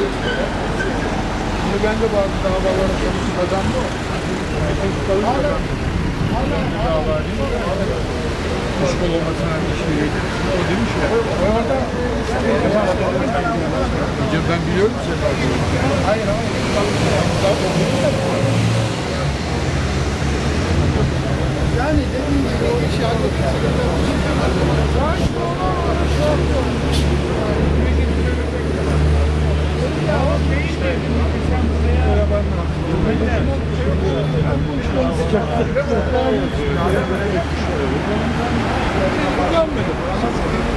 Şimdi ben de bazı davalara sonuç kazandım. Sonuç kazandım. Dava değil mi? Kuş kolamasına işleyecek. O demiş ya. Orada ben biliyorum seni. Hayır Yani dediğim gibi o işi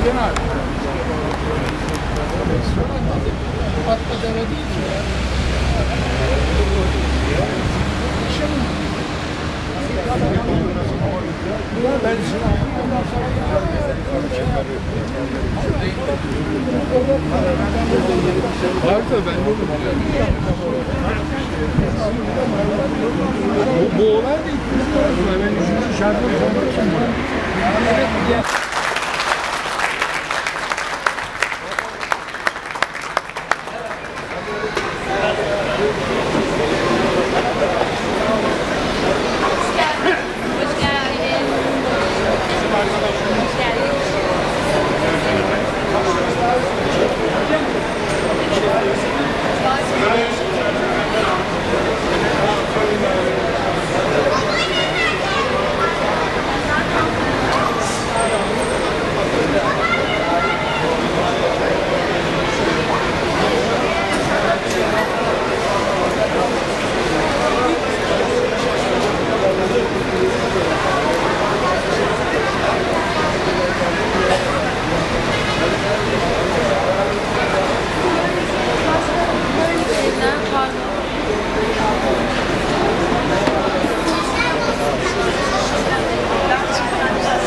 Genel. Hatta deve değil ki ya. Ben ben de onu biliyorum. Bu, olay da ikinci olay. Ben üçüncü şarkı sormak için var. Hoş geldin. Hoş geldin. Hoş geldin. Şeyden pardon.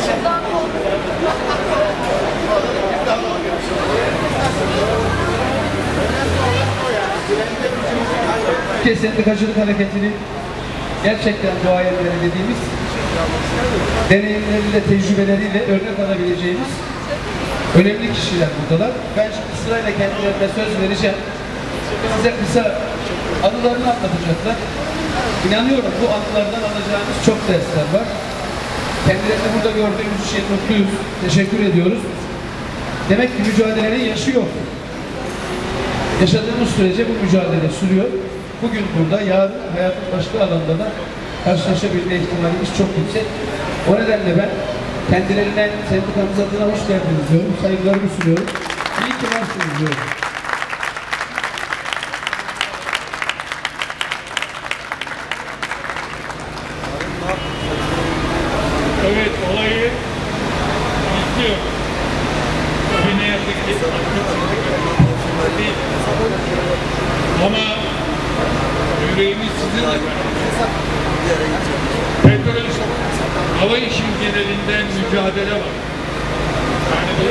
Şuradan Türkiye Sendikacılık Hareketi'nin gerçekten duayenleri dediğimiz deneyimleriyle, tecrübeleriyle örnek alabileceğimiz önemli kişiler buradalar. Ben şimdi sırayla kendilerine söz vereceğim. Size kısa anılarını anlatacaklar. İnanıyorum bu anılardan alacağımız çok dersler var. Kendilerini burada gördüğümüz için mutluyuz. Teşekkür ediyoruz. Demek ki mücadelenin yaşı. Yaşadığımız sürece bu mücadele sürüyor. Bugün burada, yarın hayatın başka alanda da karşılaşabilme ihtimalimiz çok yüksek. O nedenle ben kendilerine sendikamız adına hoş geldiniz diyorum. Saygılarımı sunuyorum. İyi ki varsınız diyorum. Evet, olayı izliyor. Tabii ne yazık ki değil. Ama yüreğimiz sizinle Petrol hava işin genelinden mücadele var. Yani bu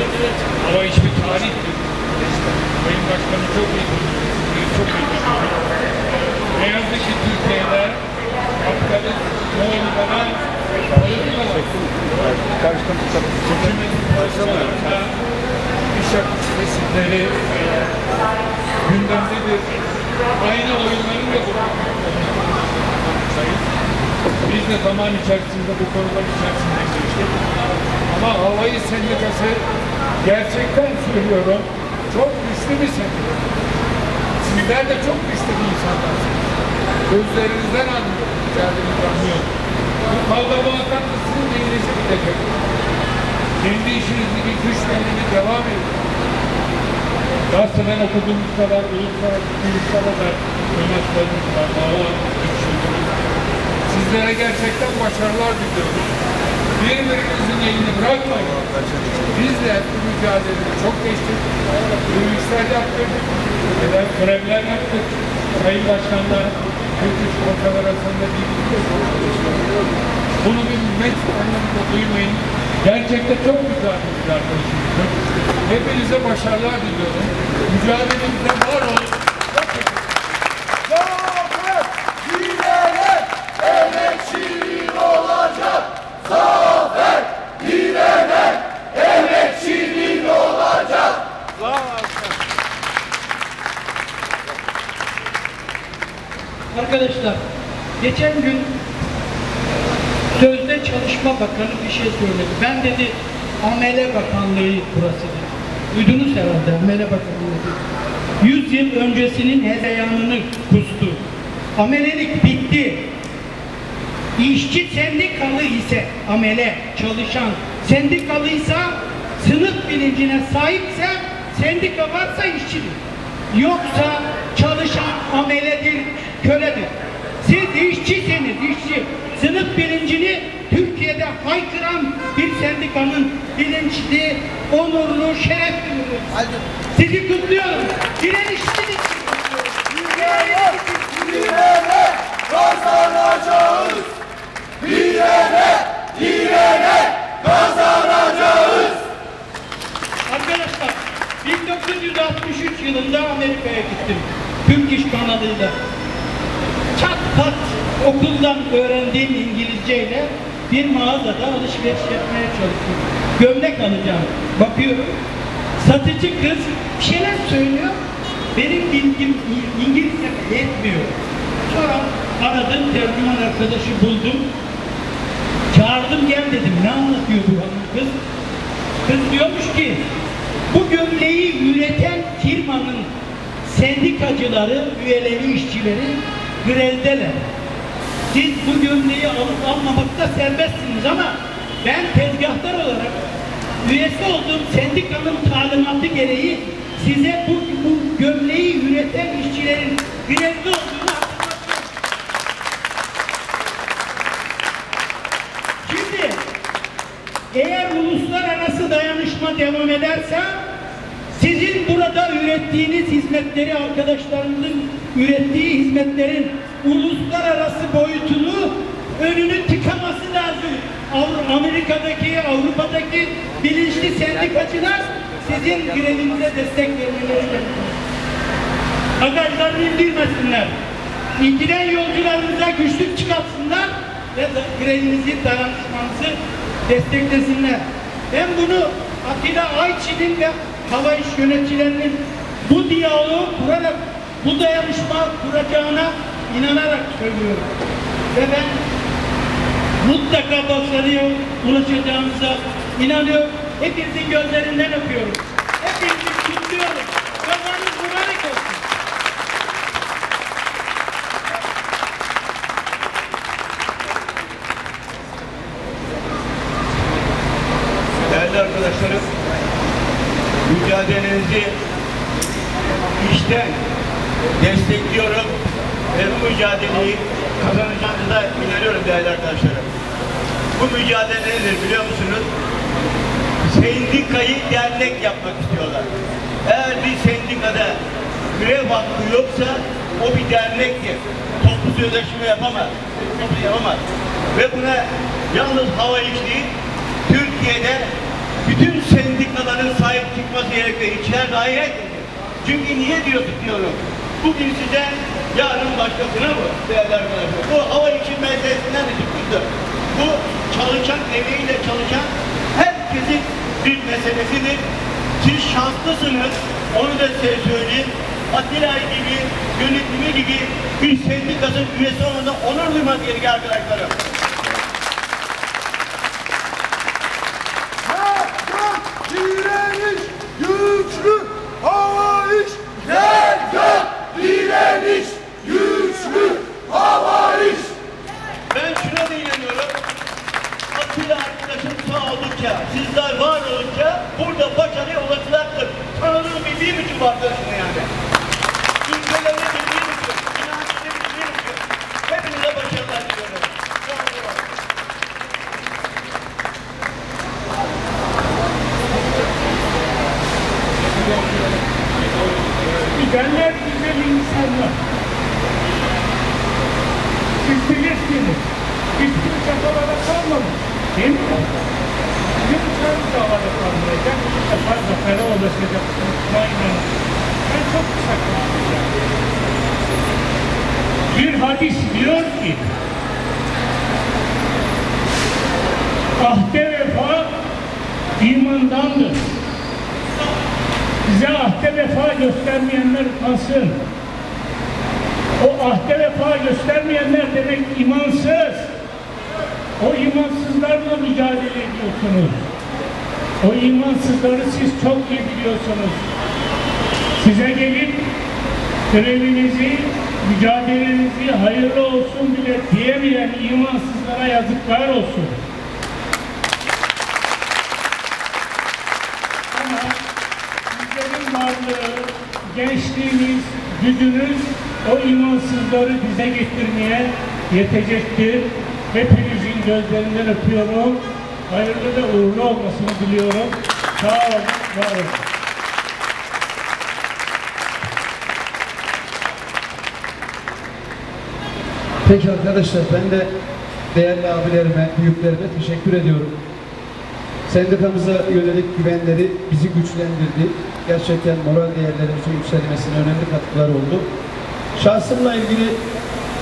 hava iş bir tarihtir. Sayın Başkanı çok iyi çok iyi bilir. Ne yazık ki Türkiye'de kapitalist, neoliberal politikalar Seçimin başlarında iş aktiviteleri gündemdedir. Aynı oyunların da Biz de zaman içerisinde bu konular içerisinde geçtik. Ama Havayı Sendikası gerçekten söylüyorum çok güçlü bir sendika. Sizler de çok güçlü bir insanlarsınız. Gözlerinizden anlıyorum, mücadelenizi anlıyorum. Bu kavga muhakkak da sizin de ilinizi gidecek. Kendi işinizdeki güç belirli devam edin. Gazeteden okuduğumuz kadar uluslararası da örnekleriniz var. Dava görüşüyorsunuz. Sizlere gerçekten başarılar diliyorum. Birbirinizin elini bırakmayın. Biz de bu mücadeleyi çok geçtik. Yürüyüşler yaptık. Neden grevler yaptık. Sayın Başkan'la Türk İş Konfederasyon'da birlikte bunu bir met anlamında duymayın. Gerçekten çok güzel bir arkadaşımızdır. Hepinize başarılar diliyorum. Mücadelenizde var olun. Arkadaşlar geçen gün sözde çalışma bakanı bir şey söyledi. Ben dedi amele bakanlığı burası dedi. Duydunuz herhalde amele bakanlığı dedi. 100 yıl öncesinin hezeyanını kustu. Amelelik bitti. İşçi sendikalı ise amele çalışan sendikalıysa sınıf bilincine sahipse sendika varsa işçidir. Yoksa çalışan ameledir, köledir. Siz işçisiniz, işçi. Sınıf bilincini Türkiye'de haykıran bir sendikanın bilinçli, onurlu, şerefli. Sizi kutluyorum. Direnişiniz için kutluyorum. Arkadaşlar 1963 yılında Amerika'ya gittim. Türk İş kanalıyla. Çat pat okuldan öğrendiğim İngilizceyle bir mağazada alışveriş yapmaya çalışıyorum. Gömlek alacağım. Bakıyorum. Satıcı kız bir şeyler söylüyor. Benim bilgim İngilizce yetmiyor. Sonra aradım tercüman arkadaşı buldum. Çağırdım gel dedim. Ne anlatıyor bu hanım kız? Kız diyormuş ki bu firmanın sendikacıları, üyeleri, işçileri grevdeler. Siz bu gömleği alıp almamakta serbestsiniz ama ben tezgahtar olarak üyesi olduğum sendikanın talimatı gereği size bu, bu gömleği üreten işçilerin grevde olduğunu. Şimdi eğer uluslararası dayanışma devam ederse sizin burada ürettiğiniz hizmetleri arkadaşlarınızın ürettiği hizmetlerin uluslararası boyutunu önünü tıkaması lazım. Amerika'daki, Avrupa'daki bilinçli sendikacılar sizin grevinize destek vermeleri gerekiyor. Bagajlarını indirmesinler. İndiren yolcularımıza güçlük çıkartsınlar ve grevinizi, dayanışmanızı desteklesinler. Ben bunu Atilla Ayçi'nin ve hava iş yöneticilerinin bu diyaloğu kurarak, bu dayanışma kuracağına inanarak söylüyorum. Ve ben mutlaka başarıya ulaşacağımıza inanıyorum. Hepinizin gözlerinden öpüyorum. Hepinizi kutluyorum. Kazanız mübarek olsun. Değerli arkadaşlarım, mücadelenizi işten destekliyorum ve bu mücadeleyi kazanacağınıza inanıyorum arkadaşlarım. Bu mücadele nedir biliyor musunuz? Sendikayı dernek yapmak istiyorlar. Eğer bir sendikada grev hakkı yoksa o bir dernektir. Toplu sözleşme yapamaz. Toplu yapamaz. Ve buna yalnız hava iş değil, Türkiye'de bütün sendikaların sahip çıkması gerekiyor. Gayret edin. Çünkü niye diyorsun diyorum. Bugün size yarın başkasına bu değerli arkadaşlar. Bu hava için meselesinden de çıkmıştır. Bu çalışan, emeğiyle çalışan herkesin bir meselesidir. Siz şanslısınız. Onu da size söyleyeyim. Atilla gibi, yönetimi gibi bir sendikasının üyesi olmada onur duymak gerekiyor arkadaşlarım. Direniş güçlü, hava iş, gel gel, direniş güçlü, hava iş. Ben şuna da inanıyorum. Atilla arkadaşım sağ oldukça, sizler var olunca burada başarıya ulaşılacaktır. Tanıdığım bir bir buçuk arkadaşım yani. Ülkelerine bir bir buçuk, inancını bir bir buçuk. Hepinize başarılar diliyorum. Sağ olun. Gidenler güzel insanlar. Siz bilirsiniz. Hiçbir çakalada kalmamış. Değil mi? Bizim çağımız da havada kalmayacak. Bu sefer zafere ulaşacak. Aynen. Ben çok kısa konuşacağım. Bir hadis diyor ki ahde vefa imandandır. Bize ahde vefa göstermeyenler utansın. O ahde vefa göstermeyenler demek imansız. O imansızlarla mücadele ediyorsunuz. O imansızları siz çok iyi biliyorsunuz. Size gelip görevinizi, mücadelenizi hayırlı olsun bile diyemeyen imansızlara yazıklar olsun. Ama sizlerin varlığı, gençliğiniz, gücünüz o imansızları dize getirmeye yetecektir. Hepinizin gözlerinden öpüyorum. Hayırlı ve uğurlu olmasını diliyorum. Sağ olun, var olun. Peki arkadaşlar ben de değerli abilerime, büyüklerime teşekkür ediyorum. Sendikamıza yönelik güvenleri bizi güçlendirdi. Gerçekten moral değerlerimizin yükselmesine önemli katkılar oldu. Şahsımla ilgili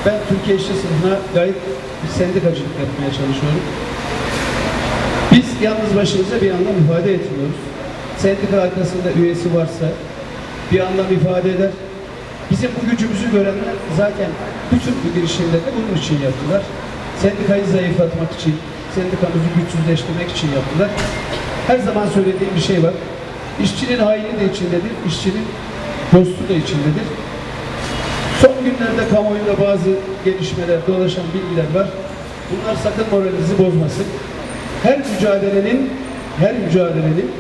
ben Türkiye İşçi sınıfına layık bir sendikacılık yapmaya çalışıyorum. Biz yalnız başımıza bir anlam ifade etmiyoruz. Sendika arkasında üyesi varsa bir anlam ifade eder. Bizim bu gücümüzü görenler zaten bütün bu girişimleri bunun için yaptılar. Sendikayı zayıflatmak için, sendikamızı güçsüzleştirmek için yaptılar. Her zaman söylediğim bir şey var. İşçinin haini de içindedir, işçinin dostu da içindedir. Son günlerde kamuoyunda bazı gelişmeler, dolaşan bilgiler var. Bunlar sakın moralinizi bozmasın. Her mücadelenin, her mücadelenin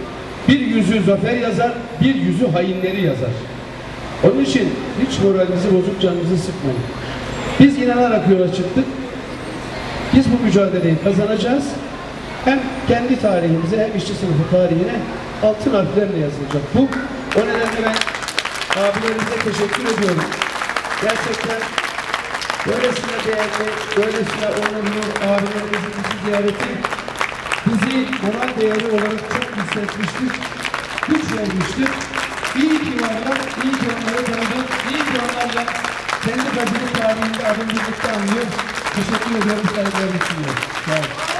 bir yüzü zafer yazar, bir yüzü hainleri yazar. Onun için hiç moralinizi bozup canınızı sıkmayın. Biz inanarak yola çıktık. Biz bu mücadeleyi kazanacağız. Hem kendi tarihimize hem işçi sınıfı tarihine altın harflerle yazılacak. Bu o nedenle ben abilerimize teşekkür ediyorum. Gerçekten böylesine değerli, böylesine onurlu abilerimizin bizi ziyareti bizi moral değeri olarak çok hissetmiştir. Güç vermiştir. İyi ki varlar, iyi ki onları tanıdık, iyi ki onlarla kendi gazete tarihinde adım birlikte anlıyor. Teşekkür ediyorum, saygılarımı sunuyorum. Sağ olun.